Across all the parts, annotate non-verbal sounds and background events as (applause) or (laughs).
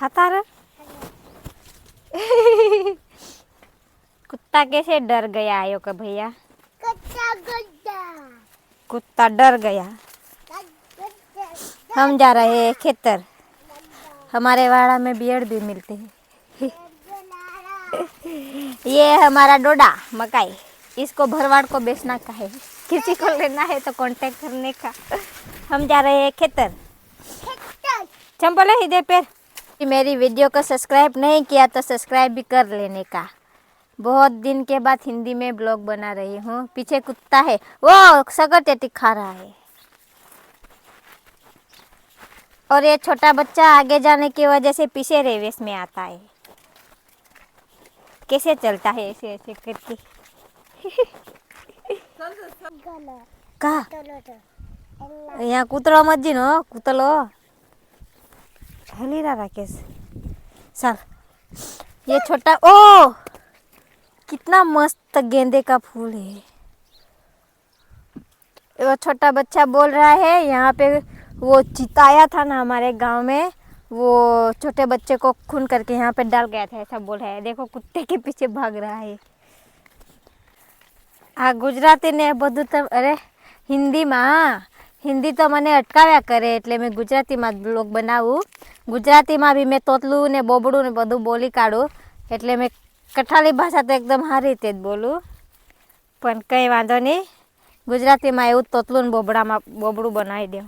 हाँ तारा कुत्ता कैसे डर गया आयो का भैया? कुत्ता डर गया। हम जा रहे हैं खेतर। हमारे वाड़ा में बियड़ भी मिलते हैं। ये हमारा डोडा मकाई। इसको भरवाड़ को बेचना का है। किसी को लेना है तो कांटेक्ट करने का। हम जा रहे हैं खेतर। चंपल है इधर पैर मेरी वीडियो को सब्सक्राइब नहीं किया तो सब्सक्राइब भी कर लेने का। बहुत दिन के बाद हिंदी में ब्लॉग बना रही हूँ। पीछे कुत्ता है। वो सगट एटी खा रहा है। और ये छोटा बच्चा आगे जाने की वजह से पीछे रेवेश में आता है। कैसे चलता है ऐसे ऐसे करके? (laughs) कहा यहाँ कुतरा मत जी नो कुतलो। हेलेरा राकेश सर ये छोटा ओ! कितना मस्त गेंदे का फूल है। वो छोटा बच्चा बोल रहा है यहाँ पे वो चिताया था ना हमारे गाँव में वो छोटे बच्चे को खून करके यहाँ पे डाल गया था ऐसा बोल रहा है। देखो कुत्ते के पीछे भाग रहा है। हाँ गुजराती ने बदू अरे हिंदी माँ હિન્દી તો મને અટકાવ્યા કરે એટલે મેં ગુજરાતીમાં જ બ્લોગ બનાવું. ગુજરાતીમાં બી મેં તોતલું ને બોબડું ને બધું બોલી કાઢું. એટલે મેં કઠાલી ભાષા તો એકદમ સારી રીતે જ બોલું. પણ કંઈ વાંધો નહીં. ગુજરાતીમાં એવું તોતલું ને બોબડામાં બોબડું બનાવી દઉં.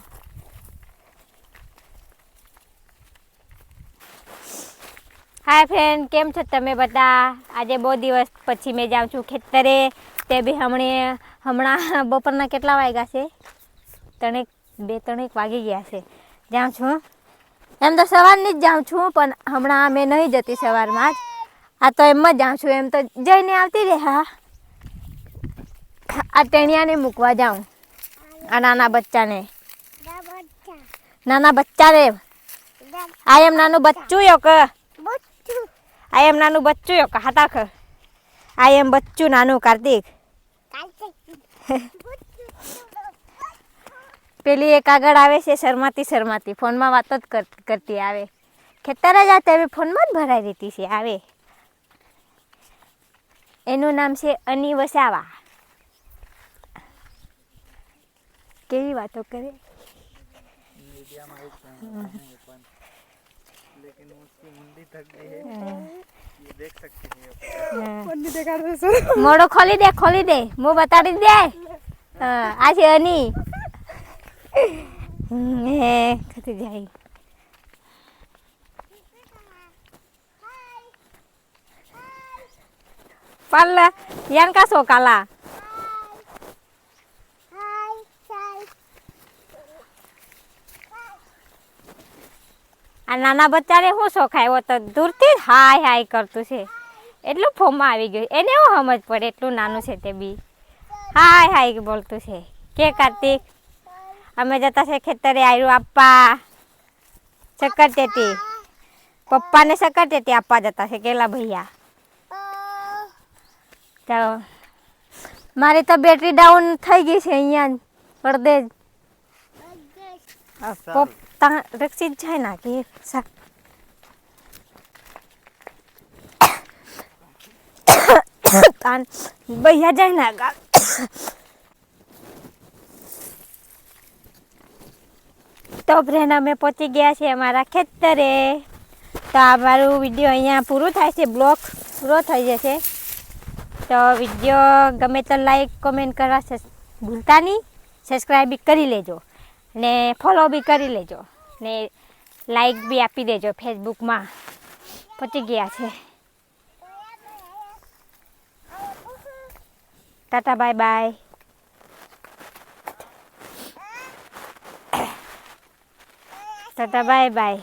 હાય ફ્રેન્ડ કેમ છો તમે બધા? આજે બહુ દિવસ પછી મેં જાઉં છું ખેતરે. તે બી હમણે હમણાં (laughs) બપોરના કેટલા વાગ્યા છે? ત્રણેક બે ત્રણેક વાગી ગયા છે. જાઉં છું એમ તો સવારની જ જાઉં છું પણ હમણાં મેં નહીં જતી સવારમાં જ. આ તો એમ જ જાઉં છું એમ તો જઈને આવતી રહે હા. આ ટેણિયાને મૂકવા જાઉં આ નાના બચ્ચાને. નાના બચ્ચા રે આ એમ નાનું બચ્ચું યોક આ એમ નાનું બચ્ચું યોક કે ખ આ એમ બચ્ચું નાનું કાર્તિક. (laughs) પેલી એક આગળ આવે છે શરમાતી શરમાતી ફોનમાં વાતો જ કર- કરતી આવે ખેતર જ આ હવે ફોનમાં જ ભરાઈ રહેતી છે આવે એનું નામ છે અની વસાવા કેવી વાતો કરે लेकिन उसकी मुंडी थक गई है હા. ये देख सकते हैं હા. मुंडी देखा तो મોડો ખોલી દે ખોલી દે હું બતાડી દે હા આ છે અની હમ, હે ખતી જાય પાલ્લા યાન કા સો કાલા આ નાના બચ્ચાને શું શોખ તો દૂરથી જ હાય હાય કરતું છે એટલું ફોર્મમાં આવી ગયું એને એવું સમજ પડે એટલું નાનું છે તે બી હાય હાય બોલતું છે કે Kartik અમે જતા છે ખેતરે આવ્યું આપવા શક્કર ટેટી પપ્પાને શક્કર ટેટી આપવા જતા છે કેલા ભૈયા તો મારી તો બેટરી ડાઉન થઈ ગઈ છે અહીંયા પડદે જ પપ્પા રક્ષિત જાય ના કે સા (coughs) તાન ભૈયા જાય ના તો ફ્રેન્ડ અમે પહોંચી ગયા છીએ અમારા ખેતરે. તો આ મારું વીડિયો અહીંયા પૂરું થાય છે, બ્લોક પૂરો થઈ જશે. તો વીડિયો ગમે તો લાઈક, કોમેન્ટ કરવા ભૂલતા નહીં. સબસ્ક્રાઈબ બી કરી લેજો ને ફોલો બી કરી લેજો ને લાઈક બી આપી દેજો ફેસબુકમાં પહોંચી ગયા છે. Tata, bye bye. Tata bye bye.